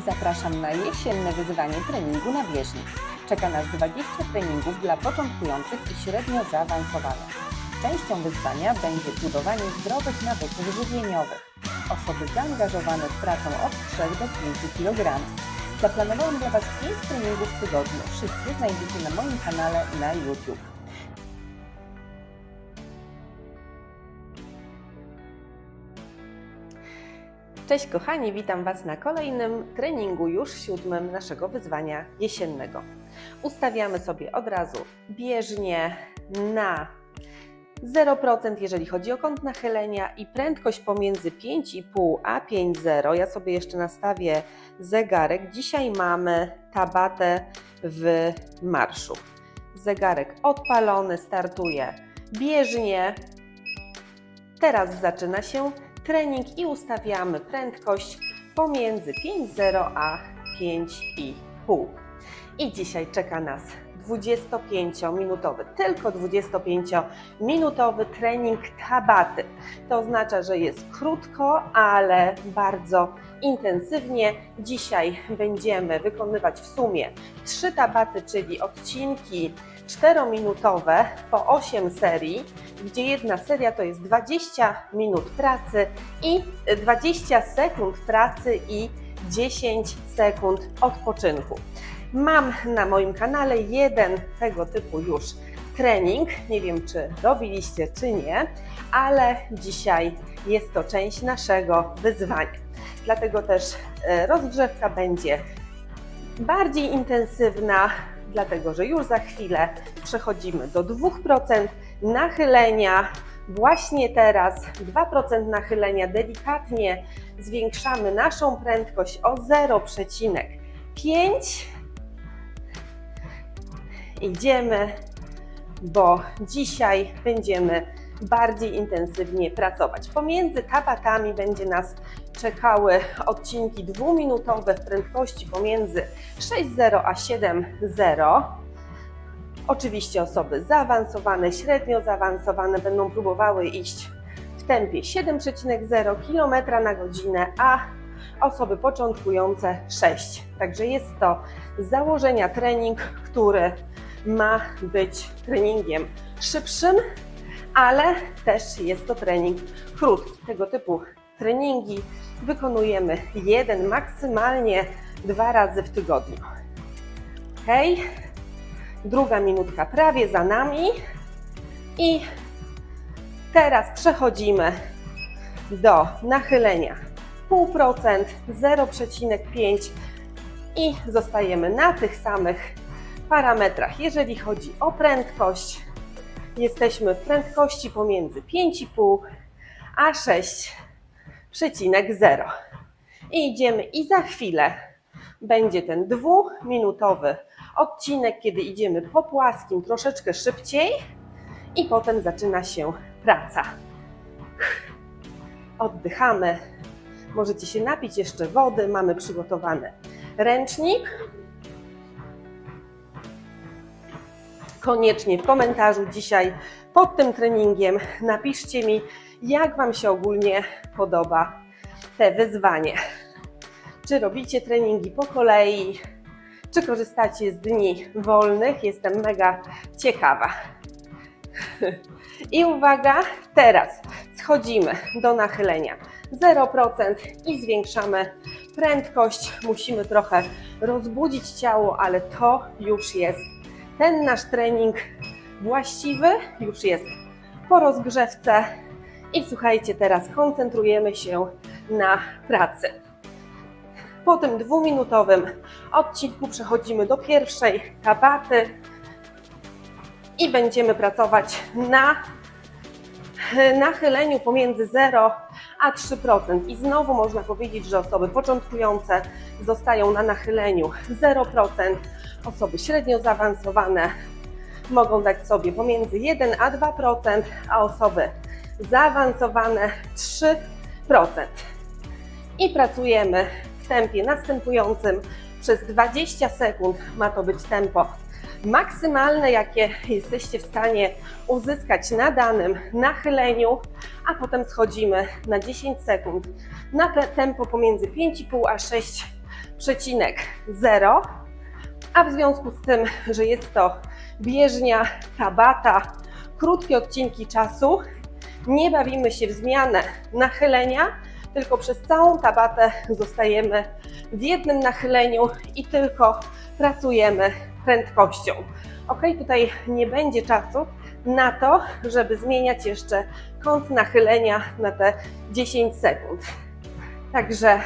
Zapraszam na jesienne wyzwanie treningu na bieżni. Czeka nas 20 treningów dla początkujących i średnio zaawansowanych. Częścią wyzwania będzie budowanie zdrowych nawyków żywieniowych. Osoby zaangażowane z pracą od 3 do 5 kg. Zaplanowałam dla Was 5 treningów w tygodniu. Wszystkie znajdziecie na moim kanale na YouTube. Cześć kochani, witam Was na kolejnym treningu, już siódmym naszego wyzwania jesiennego. Ustawiamy sobie od razu bieżnie na 0%, jeżeli chodzi o kąt nachylenia i prędkość pomiędzy 5,5 a 5,0. Ja sobie jeszcze nastawię zegarek. Dzisiaj mamy tabatę w marszu. Zegarek odpalony, startuje bieżnie. Teraz zaczyna się trening i ustawiamy prędkość pomiędzy 5,0 a 5,5. I dzisiaj czeka nas 25-minutowy, tylko 25-minutowy trening tabaty. To oznacza, że jest krótko, ale bardzo intensywnie. Dzisiaj będziemy wykonywać w sumie 3 tabaty, czyli odcinki 4-minutowe po 8 serii, gdzie jedna seria to jest 20 minut pracy i 20 sekund pracy i 10 sekund odpoczynku. Mam na moim kanale jeden tego typu już trening. Nie wiem, czy robiliście, czy nie, ale dzisiaj jest to część naszego wyzwania. Dlatego też e, rozgrzewka będzie bardziej intensywna, dlatego że już za chwilę przechodzimy do 2% nachylenia. Właśnie teraz 2% nachylenia delikatnie zwiększamy naszą prędkość o 0,5 idziemy, bo dzisiaj będziemy bardziej intensywnie pracować. Pomiędzy tabatami będzie nas czekały odcinki dwuminutowe w prędkości pomiędzy 6.0 a 7.0. Oczywiście osoby zaawansowane, średnio zaawansowane będą próbowały iść w tempie 7,0 km na godzinę, a osoby początkujące 6. Także jest to z założenia trening, który ma być treningiem szybszym, ale też jest to trening krótki. Tego typu treningi wykonujemy jeden, maksymalnie dwa razy w tygodniu. Ok, druga minutka prawie za nami i teraz przechodzimy do nachylenia 0,5%, 0,5% i zostajemy na tych samych parametrach. Jeżeli chodzi o prędkość, jesteśmy w prędkości pomiędzy 5,5 a 6,0. I idziemy i za chwilę będzie ten dwuminutowy odcinek, kiedy idziemy po płaskim troszeczkę szybciej i potem zaczyna się praca. Oddychamy. Możecie się napić jeszcze wody. Mamy przygotowany ręcznik. Koniecznie w komentarzu dzisiaj pod tym treningiem napiszcie mi, jak Wam się ogólnie podoba te wyzwanie. Czy robicie treningi po kolei, czy korzystacie z dni wolnych? Jestem mega ciekawa. I uwaga, teraz schodzimy do nachylenia 0% i zwiększamy prędkość. Musimy trochę rozbudzić ciało, ale to już jest ten nasz trening właściwy, już jest po rozgrzewce. I słuchajcie, teraz koncentrujemy się na pracy. Po tym dwuminutowym odcinku przechodzimy do pierwszej tabaty i będziemy pracować na nachyleniu pomiędzy 0 a 3%. I znowu można powiedzieć, że osoby początkujące zostają na nachyleniu 0%, osoby średnio zaawansowane mogą dać sobie pomiędzy 1 a 2%, a osoby zaawansowane 3%. I pracujemy w tempie następującym przez 20 sekund. Ma to być tempo maksymalne, jakie jesteście w stanie uzyskać na danym nachyleniu, a potem schodzimy na 10 sekund na te- tempo pomiędzy 5,5 a 0,0, a w związku z tym, że jest to bieżnia, tabata, krótkie odcinki czasu, nie bawimy się w zmianę nachylenia, tylko przez całą tabatę zostajemy w jednym nachyleniu i tylko pracujemy prędkością. Ok, tutaj nie będzie czasu na to, żeby zmieniać jeszcze kąt nachylenia na te 10 sekund. Także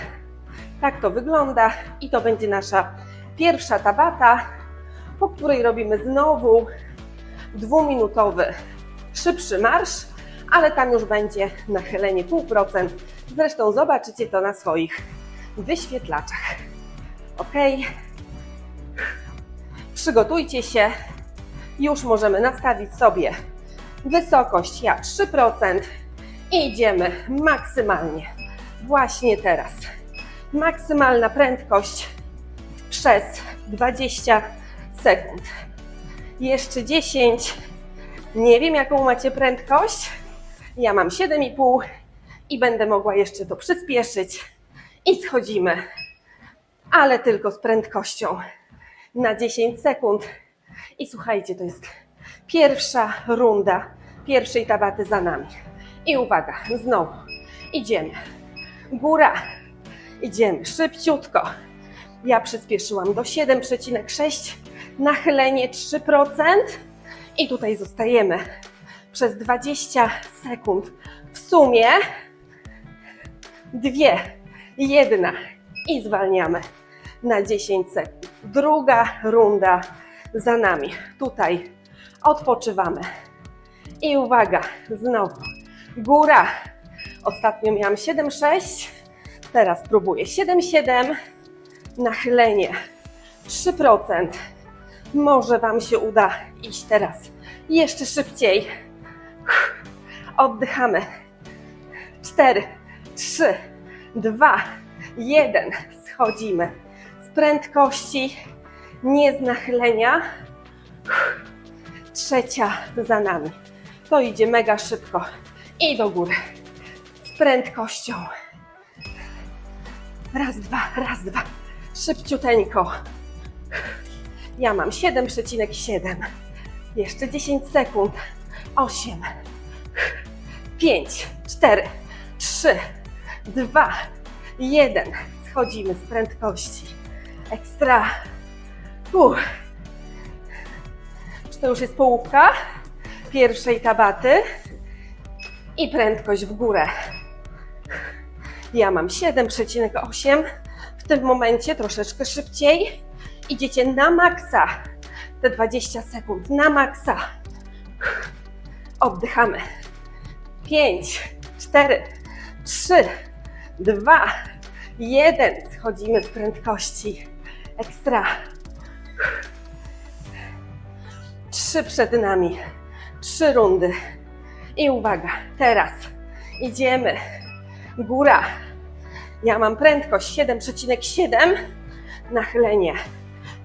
tak to wygląda i to będzie nasza pierwsza tabata, po której robimy znowu dwuminutowy szybszy marsz, ale tam już będzie nachylenie 0,5%. Zresztą zobaczycie to na swoich wyświetlaczach. Ok? Przygotujcie się. Już możemy nastawić sobie wysokość jak 3% i idziemy maksymalnie. Właśnie teraz. Maksymalna prędkość przez 20 sekund. Jeszcze 10. Nie wiem, jaką macie prędkość. Ja mam 7,5 i będę mogła jeszcze to przyspieszyć. I schodzimy, ale tylko z prędkością na 10 sekund. I słuchajcie, to jest pierwsza runda pierwszej tabaty za nami. I uwaga, znowu idziemy. Góra, idziemy szybciutko. Ja przyspieszyłam do 7,6, nachylenie 3%. I tutaj zostajemy przez 20 sekund. W sumie dwie, jedna i zwalniamy na 10 sekund. Druga runda za nami. Tutaj odpoczywamy. I uwaga, znowu góra. Ostatnio miałam 7,6, teraz próbuję 7,7, nachylenie 3%. Może Wam się uda iść teraz jeszcze szybciej. Oddychamy. 4, 3, 2, 1. Schodzimy z prędkości, nie z nachylenia. Trzecia za nami. To idzie mega szybko. I do góry. Z prędkością. Raz, dwa, raz, dwa. Szybciuteńko. Ja mam 7,7. Jeszcze 10 sekund. 8, 5, 4, 3, 2, 1. Schodzimy z prędkości. Ekstra. Uff. Czy to już jest połówka pierwszej tabaty? I prędkość w górę. Ja mam 7,8. W tym momencie troszeczkę szybciej. Idziecie na maksa. Te 20 sekund na maksa. Oddychamy. 5, 4, 3, 2, 1. Schodzimy z prędkości. Ekstra. Trzy przed nami. Trzy rundy. I uwaga, teraz idziemy. Góra. Ja mam prędkość 7,7. Nachylenie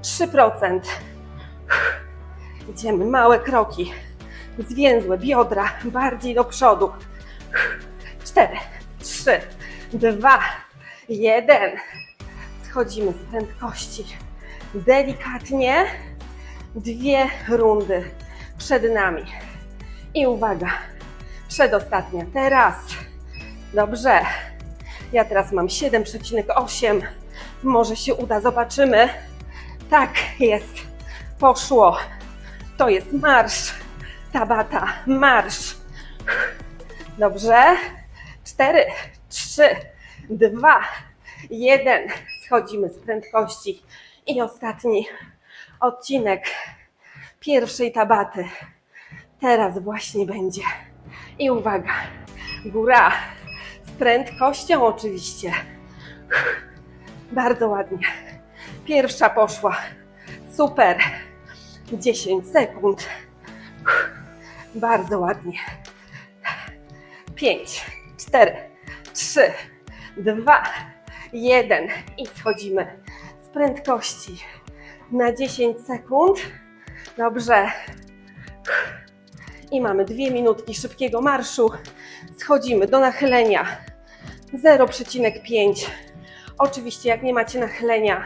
3%. Idziemy, małe kroki. Zwięzłe biodra, bardziej do przodu. 4, 3, 2, 1. Schodzimy z prędkości. Delikatnie. Dwie rundy przed nami. I uwaga, przedostatnia. Teraz. Dobrze. Ja teraz mam 7,8. Może się uda, zobaczymy. Tak jest. Poszło. To jest marsz. Tabata, marsz. Dobrze. Cztery, trzy, dwa, jeden. Schodzimy z prędkości. I ostatni odcinek pierwszej tabaty. Teraz właśnie będzie. I uwaga, góra prędkością oczywiście. Bardzo ładnie. Pierwsza poszła. Super. 10 sekund. Bardzo ładnie. 5, 4, 3, 2, 1 i schodzimy z prędkości na 10 sekund. Dobrze. I mamy dwie minutki szybkiego marszu. Schodzimy do nachylenia 0,5. Oczywiście, jak nie macie nachylenia,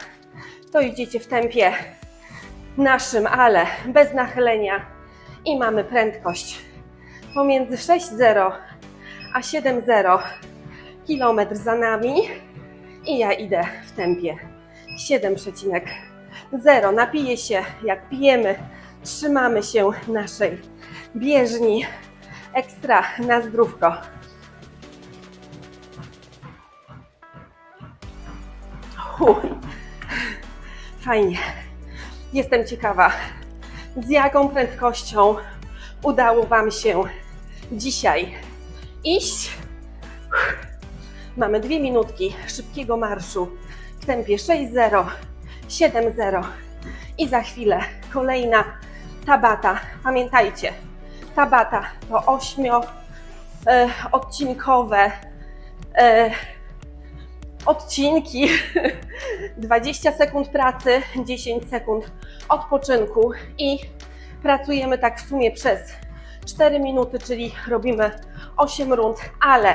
to idziecie w tempie naszym, ale bez nachylenia i mamy prędkość pomiędzy 6,0 a 7,0 kilometr za nami i ja idę w tempie 7,0. Napiję się, jak pijemy, trzymamy się naszej bieżni. Ekstra na zdrówko. Fajnie. Jestem ciekawa, z jaką prędkością udało Wam się dzisiaj iść. Mamy dwie minutki szybkiego marszu w tempie 6.0, 7.0 i za chwilę kolejna tabata. Pamiętajcie, tabata to ośmio e, odcinkowe e, odcinki. 20 sekund pracy, 10 sekund odpoczynku i pracujemy tak w sumie przez 4 minuty, czyli robimy 8 rund, ale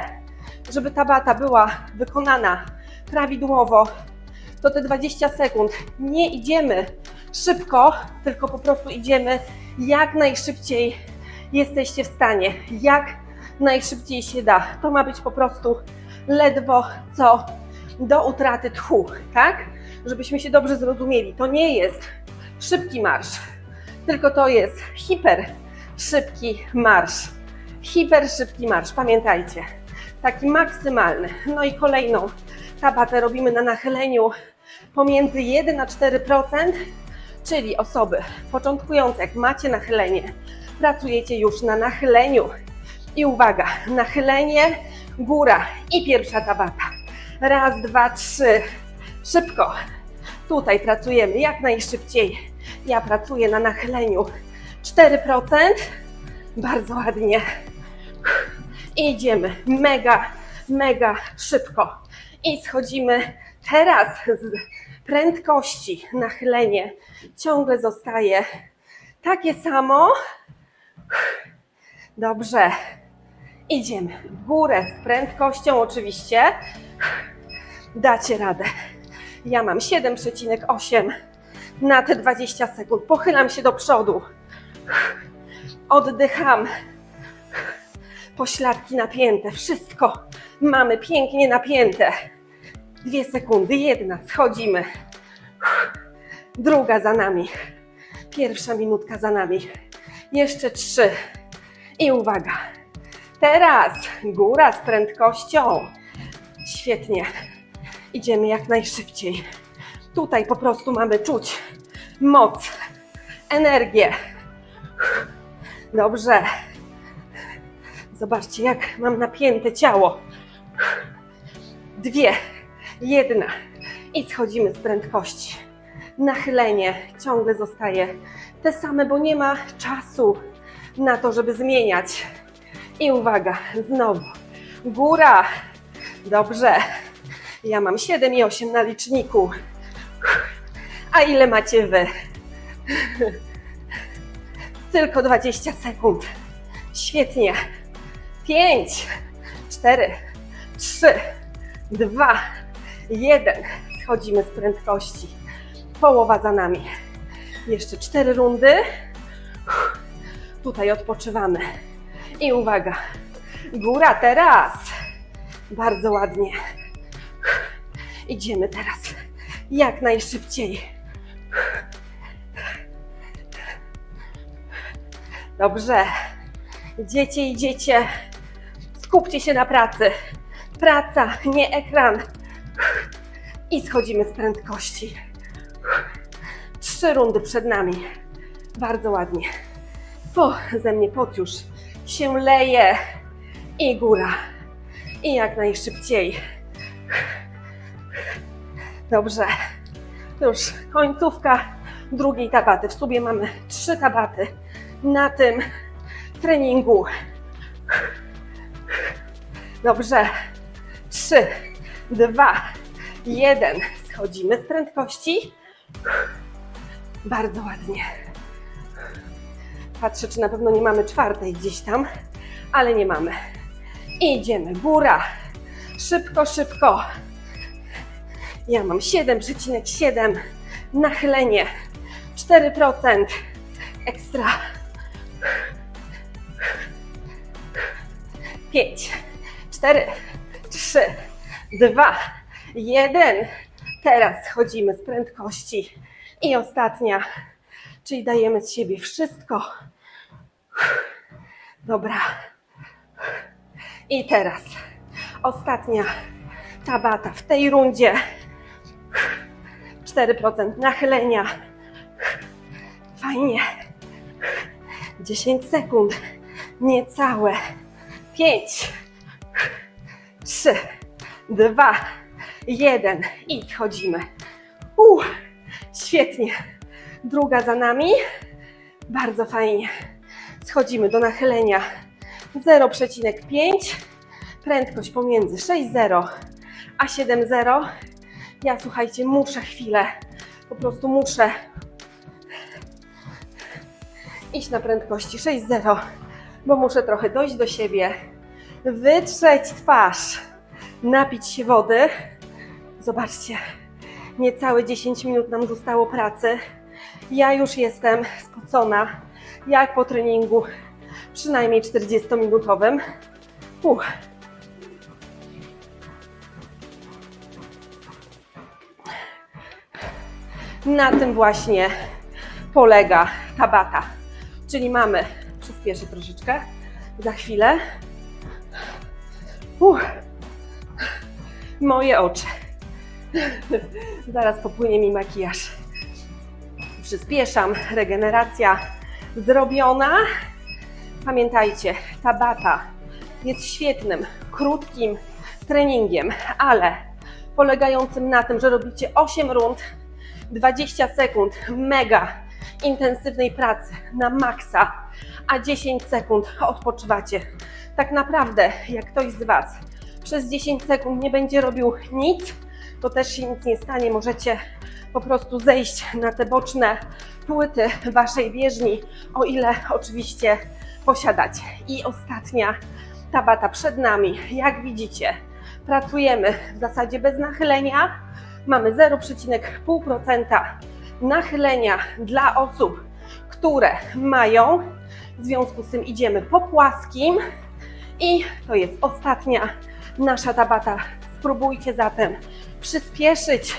żeby ta bata była wykonana prawidłowo, to te 20 sekund nie idziemy szybko, tylko po prostu idziemy jak najszybciej jesteście w stanie, jak najszybciej się da. To ma być po prostu ledwo co do utraty tchu, tak? Żebyśmy się dobrze zrozumieli. To nie jest szybki marsz, tylko to jest hiper szybki marsz. Hiper szybki marsz, pamiętajcie. Taki maksymalny. No i kolejną tabatę robimy na nachyleniu pomiędzy 1 a 4%, czyli osoby początkujące, jak macie nachylenie, pracujecie już na nachyleniu. I uwaga, nachylenie, góra i pierwsza tabata. Raz, dwa, trzy. Szybko. Tutaj pracujemy jak najszybciej. Ja pracuję na nachyleniu 4%. Bardzo ładnie. I idziemy mega, mega szybko. I schodzimy teraz z prędkości. Nachylenie ciągle zostaje takie samo. Dobrze. Idziemy w górę z prędkością oczywiście. Dacie radę. Ja mam 7,8 na te 20 sekund. Pochylam się do przodu. Oddycham. Pośladki napięte. Wszystko mamy pięknie napięte. Dwie sekundy. Jedna. Schodzimy. Druga za nami. Pierwsza minutka za nami. Jeszcze trzy. I uwaga. Teraz góra z prędkością. Świetnie. Idziemy jak najszybciej. Tutaj po prostu mamy czuć moc, energię. Dobrze. Zobaczcie, jak mam napięte ciało. Dwie, jedna i schodzimy z prędkości. Nachylenie ciągle zostaje te same, bo nie ma czasu na to, żeby zmieniać. I uwaga, znowu. Góra. Dobrze. Ja mam 7 i 8 na liczniku. A ile macie wy? Tylko 20 sekund. Świetnie. 5, 4, 3, 2, 1. Schodzimy z prędkości. Połowa za nami. Jeszcze 4 rundy. Tutaj odpoczywamy. I uwaga. Góra teraz. Bardzo ładnie. Idziemy teraz jak najszybciej. Dobrze. Idziecie, idziecie. Skupcie się na pracy. Praca, nie ekran. I schodzimy z prędkości. Trzy rundy przed nami. Bardzo ładnie. Po, ze mnie pot już się leje. I góra. I jak najszybciej. Dobrze. Już końcówka drugiej tabaty. W sobie mamy trzy tabaty na tym treningu. Dobrze. Trzy, dwa, jeden. Schodzimy z prędkości. Bardzo ładnie. Patrzę, czy na pewno nie mamy czwartej gdzieś tam, ale nie mamy. Idziemy. Góra. Szybko, szybko. Ja mam 7,7. Nachylenie 4%. Ekstra. 5, 4, 3, 2, 1. Teraz schodzimy z prędkości. I ostatnia, czyli dajemy z siebie wszystko. Dobra. I teraz ostatnia tabata w tej rundzie. 4% nachylenia. Fajnie. 10 sekund. Niecałe. 5, 3, 2, 1 i schodzimy. Uh, świetnie. Druga za nami. Bardzo fajnie. Schodzimy do nachylenia 0,5. Prędkość pomiędzy 6,0 a 7,0. Ja słuchajcie, muszę chwilę, po prostu muszę iść na prędkości 6,0, bo muszę trochę dojść do siebie, wytrzeć twarz, napić się wody. Zobaczcie, niecałe 10 minut nam zostało pracy. Ja już jestem spocona, jak po treningu, przynajmniej 40-minutowym. Uch. Na tym właśnie polega tabata. Czyli mamy, przyspieszę troszeczkę, za chwilę. Uch. Moje oczy. Zaraz popłynie mi makijaż. Przyspieszam, regeneracja zrobiona. Pamiętajcie, tabata jest świetnym, krótkim treningiem, ale polegającym na tym, że robicie 8 rund 20 sekund mega intensywnej pracy na maksa, a 10 sekund odpoczywacie. Tak naprawdę, jak ktoś z Was przez 10 sekund nie będzie robił nic, to też się nic nie stanie. Możecie po prostu zejść na te boczne płyty Waszej bieżni, o ile oczywiście posiadacie. I ostatnia tabata przed nami. Jak widzicie, pracujemy w zasadzie bez nachylenia, mamy 0,5% nachylenia dla osób, które mają. W związku z tym idziemy po płaskim i to jest ostatnia nasza tabata. Spróbujcie zatem przyspieszyć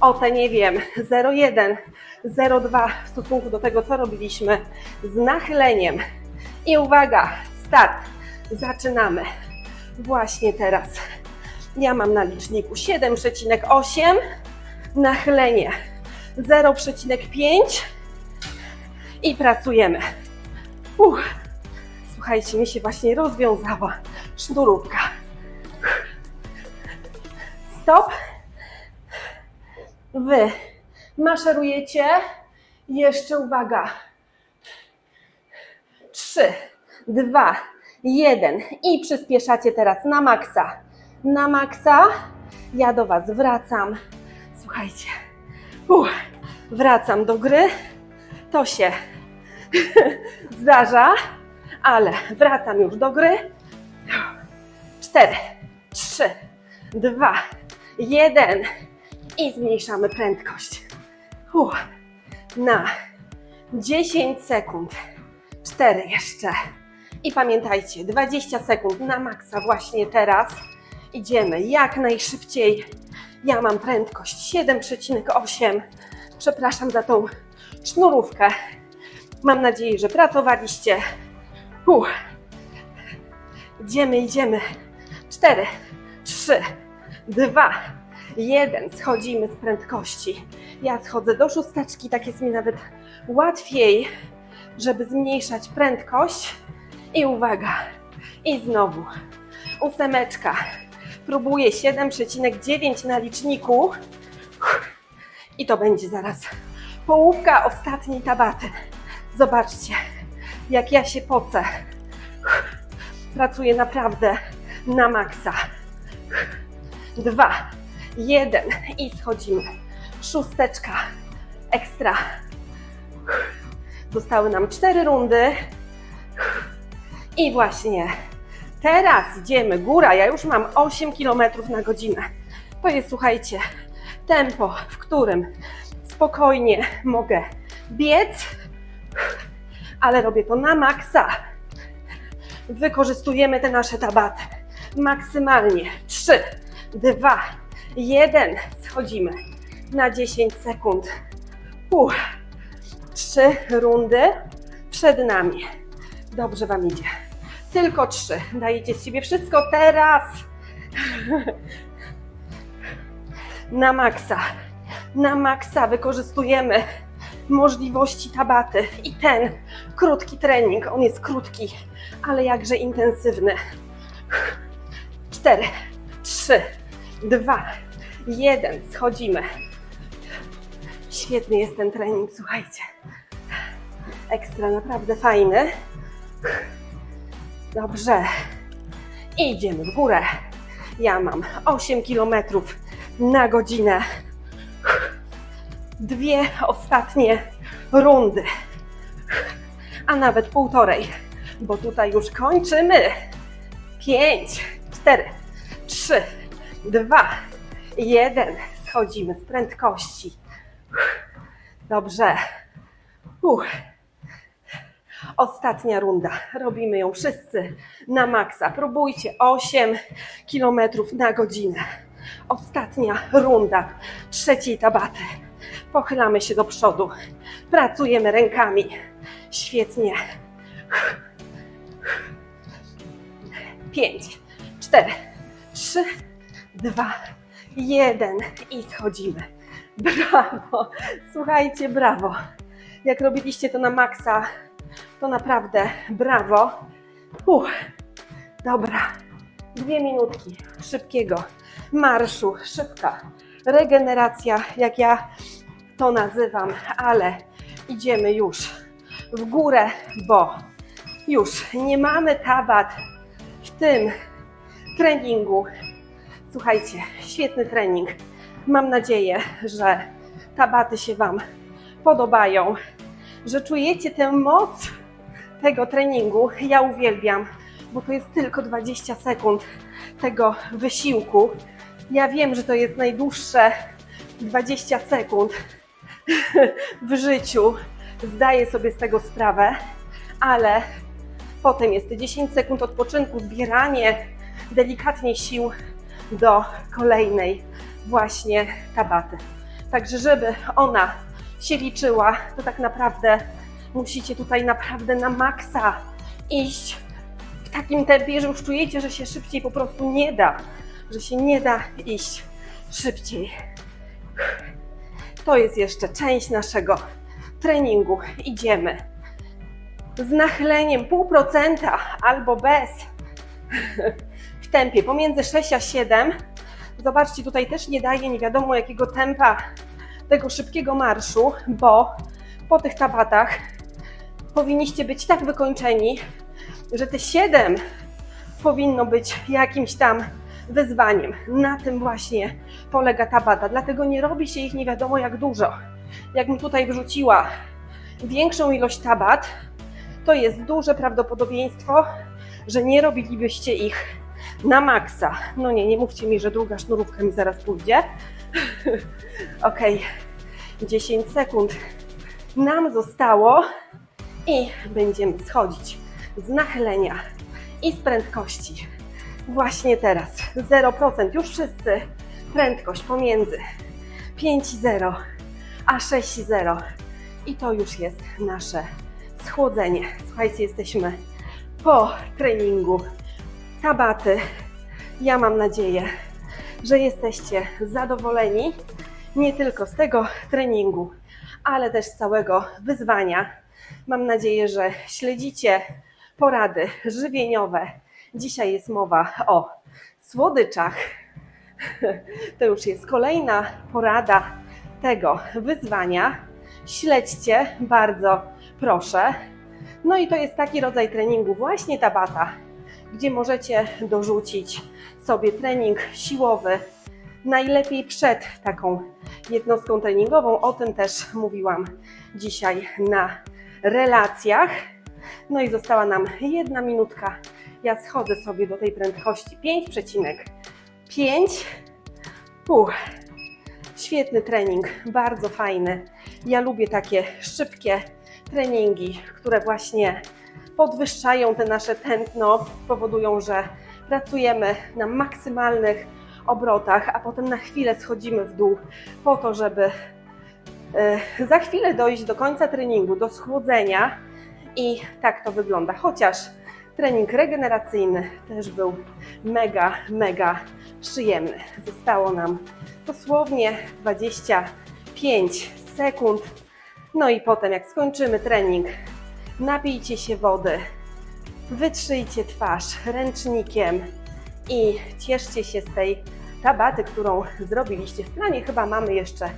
o te, nie wiem, 0,1, 0,2 w stosunku do tego, co robiliśmy z nachyleniem. I uwaga, start. Zaczynamy właśnie teraz. Ja mam na liczniku 7,8, nachylenie 0,5 i pracujemy. Uch. Słuchajcie, mi się właśnie rozwiązała sznurówka. Stop. Wy maszerujecie. Jeszcze uwaga. Trzy, dwa, jeden i przyspieszacie teraz na maksa. Na maksa. Ja do Was wracam. Słuchajcie. Uch, wracam do gry. To się zdarza, ale wracam już do gry. Cztery, trzy, dwa, jeden i zmniejszamy prędkość. Uch, na 10 sekund. 4 jeszcze. I pamiętajcie, 20 sekund na maksa właśnie teraz. Idziemy jak najszybciej. Ja mam prędkość 7,8. Przepraszam za tą sznurówkę. Mam nadzieję, że pracowaliście. Uch. Idziemy, idziemy. 4, 3, 2, 1. Schodzimy z prędkości. Ja schodzę do szósteczki, tak jest mi nawet łatwiej, żeby zmniejszać prędkość. I uwaga, i znowu ósemeczka. Próbuję 7,9 na liczniku. I to będzie zaraz połówka ostatniej tabaty. Zobaczcie, jak ja się pocę. Pracuję naprawdę na maksa. Dwa, jeden i schodzimy. Szósteczka, ekstra. Zostały nam cztery rundy. I właśnie teraz idziemy góra. Ja już mam 8 km na godzinę. To jest, słuchajcie, tempo, w którym spokojnie mogę biec, ale robię to na maksa. Wykorzystujemy te nasze tabaty maksymalnie. 3, 2, 1. Schodzimy na 10 sekund. Trzy rundy przed nami. Dobrze Wam idzie. Tylko trzy. Dajecie z siebie wszystko teraz. Na maksa. Na maksa wykorzystujemy możliwości tabaty. I ten krótki trening, on jest krótki, ale jakże intensywny. Cztery, trzy, dwa, jeden. Schodzimy. Świetny jest ten trening, słuchajcie. Ekstra, naprawdę fajny. Dobrze. Idziemy w górę. Ja mam 8 km na godzinę. Dwie ostatnie rundy, a nawet półtorej, bo tutaj już kończymy. Pięć, cztery, trzy, dwa, jeden. Schodzimy z prędkości. Dobrze. Uch. Ostatnia runda. Robimy ją wszyscy na maksa. Próbujcie 8 km na godzinę. Ostatnia runda trzeciej tabaty. Pochylamy się do przodu. Pracujemy rękami. Świetnie. 5, 4, 3, 2, 1 i schodzimy. Brawo! Słuchajcie, brawo! Jak robiliście to na maksa, to naprawdę brawo. Uff, dobra. Dwie minutki szybkiego marszu, szybka regeneracja, jak ja to nazywam, ale idziemy już w górę, bo już nie mamy tabat w tym treningu. Słuchajcie, świetny trening. Mam nadzieję, że tabaty się Wam podobają, że czujecie tę moc tego treningu. Ja uwielbiam, bo to jest tylko 20 sekund tego wysiłku. Ja wiem, że to jest najdłuższe 20 sekund w życiu. Zdaję sobie z tego sprawę, ale potem jest te 10 sekund odpoczynku, zbieranie delikatnie sił do kolejnej właśnie tabaty. Także, żeby ona się liczyła, to tak naprawdę musicie tutaj naprawdę na maksa iść w takim tempie, że już czujecie, że się szybciej po prostu nie da, że się nie da iść szybciej. To jest jeszcze część naszego treningu. Idziemy z nachyleniem pół procenta albo bez w tempie pomiędzy 6 a 7. Zobaczcie, tutaj też nie daje nie wiadomo jakiego tempa tego szybkiego marszu, bo po tych tabatach powinniście być tak wykończeni, że te 7 powinno być jakimś tam wyzwaniem. Na tym właśnie polega tabata. Dlatego nie robi się ich nie wiadomo jak dużo. Jakbym tutaj wrzuciła większą ilość tabat, to jest duże prawdopodobieństwo, że nie robilibyście ich na maksa. No nie, nie mówcie mi, że druga sznurówka mi zaraz pójdzie. ok, 10 sekund nam zostało i będziemy schodzić z nachylenia i z prędkości. Właśnie teraz 0%, już wszyscy prędkość pomiędzy 5,0 a 6,0 i to już jest nasze schłodzenie. Słuchajcie, jesteśmy po treningu tabaty. Ja mam nadzieję, że jesteście zadowoleni nie tylko z tego treningu, ale też z całego wyzwania. Mam nadzieję, że śledzicie porady żywieniowe. Dzisiaj jest mowa o słodyczach. To już jest kolejna porada tego wyzwania. Śledźcie bardzo proszę. No i to jest taki rodzaj treningu, właśnie tabata, gdzie możecie dorzucić sobie trening siłowy. Najlepiej przed taką jednostką treningową. O tym też mówiłam dzisiaj na relacjach. No i została nam jedna minutka. Ja schodzę sobie do tej prędkości 5,5. Uch. Świetny trening, bardzo fajny. Ja lubię takie szybkie treningi, które właśnie podwyższają te nasze tętno, powodują, że pracujemy na maksymalnych obrotach, a potem na chwilę schodzimy w dół po to, żeby za chwilę dojść do końca treningu, do schłodzenia i tak to wygląda. Chociaż trening regeneracyjny też był mega, mega przyjemny. Zostało nam dosłownie 25 sekund. No i potem, jak skończymy trening, napijcie się wody, wytrzyjcie twarz ręcznikiem i cieszcie się z tej tabaty, którą zrobiliście. W planie chyba mamy jeszcze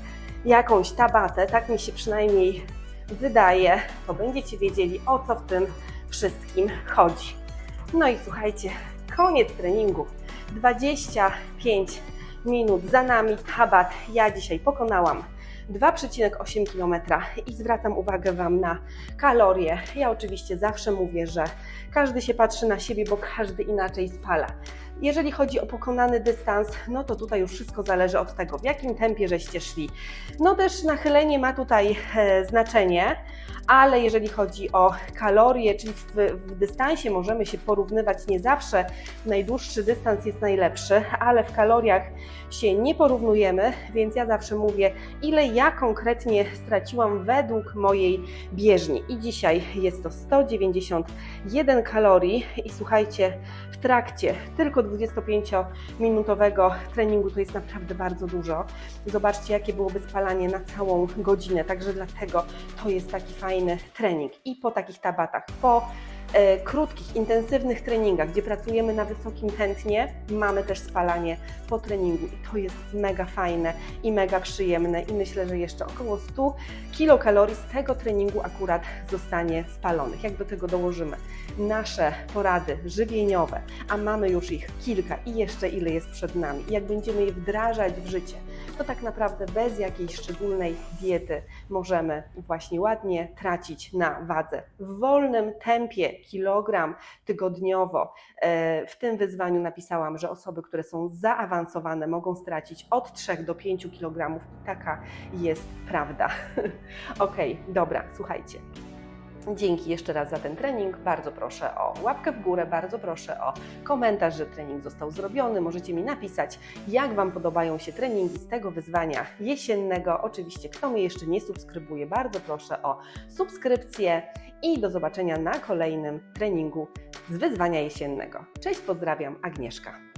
jakąś tabatę, tak mi się przynajmniej wydaje. To będziecie wiedzieli, o co w tym wszystkim chodzi. No i słuchajcie, koniec treningu. 25 minut za nami. Tabat ja dzisiaj pokonałam 2,8 km i zwracam uwagę Wam na kalorie. Ja oczywiście zawsze mówię, że każdy się patrzy na siebie, bo każdy inaczej spala. Jeżeli chodzi o pokonany dystans, no to tutaj już wszystko zależy od tego, w jakim tempie żeście szli. No też nachylenie ma tutaj e, znaczenie, ale jeżeli chodzi o kalorie, czyli w, w dystansie możemy się porównywać nie zawsze, najdłuższy dystans jest najlepszy, ale w kaloriach się nie porównujemy, więc ja zawsze mówię, ile ja konkretnie straciłam według mojej bieżni. I dzisiaj jest to 191 kalorii i słuchajcie, w trakcie tylko 25-minutowego treningu to jest naprawdę bardzo dużo. Zobaczcie, jakie byłoby spalanie na całą godzinę, także dlatego to jest taki fajny trening. I po takich tabatach, po e, krótkich, intensywnych treningach, gdzie pracujemy na wysokim tętnie, mamy też spalanie po treningu i to jest mega fajne i mega przyjemne i myślę, że jeszcze około 100 kilokalorii z tego treningu akurat zostanie spalonych. Jak do tego dołożymy nasze porady żywieniowe, a mamy już ich kilka i jeszcze ile jest przed nami jak będziemy je wdrażać w życie, to tak naprawdę bez jakiejś szczególnej diety możemy właśnie ładnie tracić na wadze. W wolnym tempie kilogram tygodniowo. E, W tym wyzwaniu napisałam, że osoby, które są zaawansowane, mogą stracić od 3 do 5 kg taka jest prawda. ok, dobra, słuchajcie. Dzięki jeszcze raz za ten trening. Bardzo proszę o łapkę w górę, bardzo proszę o komentarz, że trening został zrobiony. Możecie mi napisać, jak Wam podobają się treningi z tego wyzwania jesiennego. Oczywiście, kto mnie jeszcze nie subskrybuje, bardzo proszę o subskrypcję i do zobaczenia na kolejnym treningu z wyzwania jesiennego. Cześć, pozdrawiam, Agnieszka.